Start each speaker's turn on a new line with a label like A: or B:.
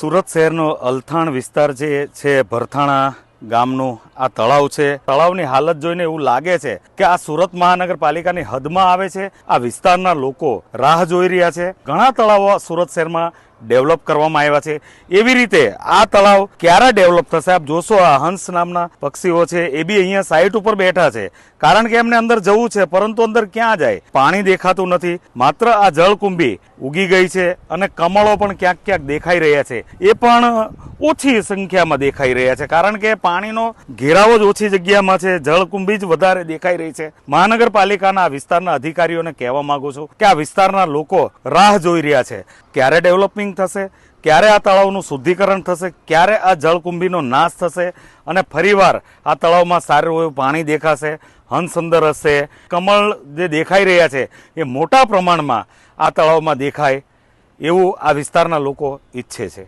A: સુરત શહેરનો અલથાણ વિસ્તાર જે છે, ભરથાણા ગામનું આ તળાવ છે. તળાવની હાલત જોઈને એવું લાગે છે કે આ સુરત મહાનગરપાલિકાની હદમાં આવે છે. આ વિસ્તારના લોકો રાહ જોઈ રહ્યા છે. ઘણા તળાવો સુરત શહેરમાં ડેવલપ કરવામાં આવ્યા છે. એવી રીતે આ તળાવ ક્યારે ડેવલપ થશે? આપ જોશો, આ હંસ નામના પક્ષીઓ છે, એ બી અહીંયા સાઈટ ઉપર બેઠા છે. કારણ કે એમને અંદર જવું છે, પરંતુ અંદર ક્યાં જાય? પાણી દેખાતું નથી. માત્ર આ જળકુંભી ઉગી ગઈ છે અને કમળો પણ ક્યાંક ક્યાંક દેખાઈ રહ્યા છે. એ પણ ઓછી સંખ્યામાં દેખાઈ રહ્યા છે. કારણ કે પાણીનો ઘેરાવો જ ઓછી જગ્યામાં છે. જળકુંભી જ વધારે દેખાઈ રહી છે. મહાનગરપાલિકાના વિસ્તારના અધિકારીઓને કહેવા માંગુ છું કે આ વિસ્તારના લોકો રાહ જોઈ રહ્યા છે. ક્યારે ડેવલપિંગ થશે? ક્યારે આ તળાવનું શુદ્ધિકરણ થશે? ક્યારે આ જળકુંભીનો નાશ થશે? અને ફરીવાર આ તળાવમાં સારું એવું પાણી દેખાશે? હંસ અંદર હશે, કમળ જે દેખાઈ રહ્યા છે, એ મોટા પ્રમાણમાં આ તળાવમાં દેખાય એવું આ વિસ્તારના લોકો ઈચ્છે છે.